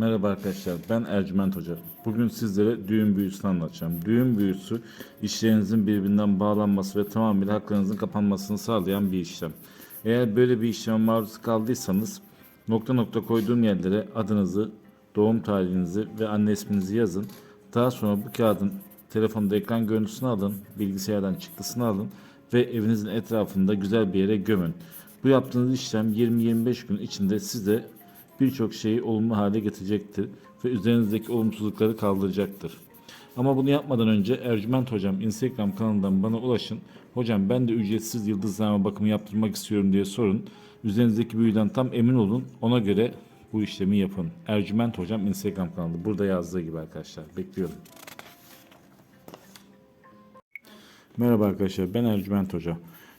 Merhaba arkadaşlar, ben Ercüment Hoca. Bugün sizlere düğün büyüsünü anlatacağım. Düğün büyüsü, işlerinizin birbirinden bağlanması ve tamamıyla haklarınızın kapanmasını sağlayan bir işlem. Eğer böyle bir işleme maruz kaldıysanız, nokta nokta koyduğum yerlere adınızı, doğum tarihinizi ve anne isminizi yazın. Daha sonra bu kağıdın telefonda ekran görüntüsünü alın, bilgisayardan çıktısını alın ve evinizin etrafında güzel bir yere gömün. Bu yaptığınız işlem 20-25 gün içinde size birçok şeyi olumlu hale getirecektir ve üzerinizdeki olumsuzlukları kaldıracaktır. Ama bunu yapmadan önce Ercüment Hocam Instagram kanalından bana ulaşın. Hocam ben de ücretsiz yıldızlama bakımı yaptırmak istiyorum diye sorun. Üzerinizdeki büyüden tam emin olun. Ona göre bu işlemi yapın. Ercüment Hocam Instagram kanalı. Burada yazdığı gibi arkadaşlar. Bekliyorum. Merhaba arkadaşlar ben Ercüment Hoca.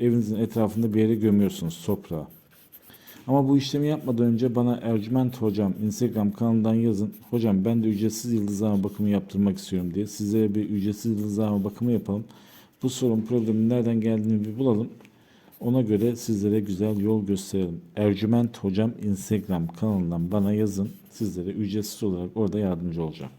evinizin etrafında bir yere gömüyorsunuz toprağa. Ama bu işlemi yapmadan önce bana Ercüment Hocam Instagram kanalından yazın. Hocam ben de ücretsiz yıldızlama bakımı yaptırmak istiyorum diye. Sizlere bir ücretsiz yıldızlama bakımı yapalım. Bu sorun problemin nereden geldiğini bir bulalım. Ona göre sizlere güzel yol gösterelim. Ercüment Hocam Instagram kanalından bana yazın. Sizlere ücretsiz olarak orada yardımcı olacağım.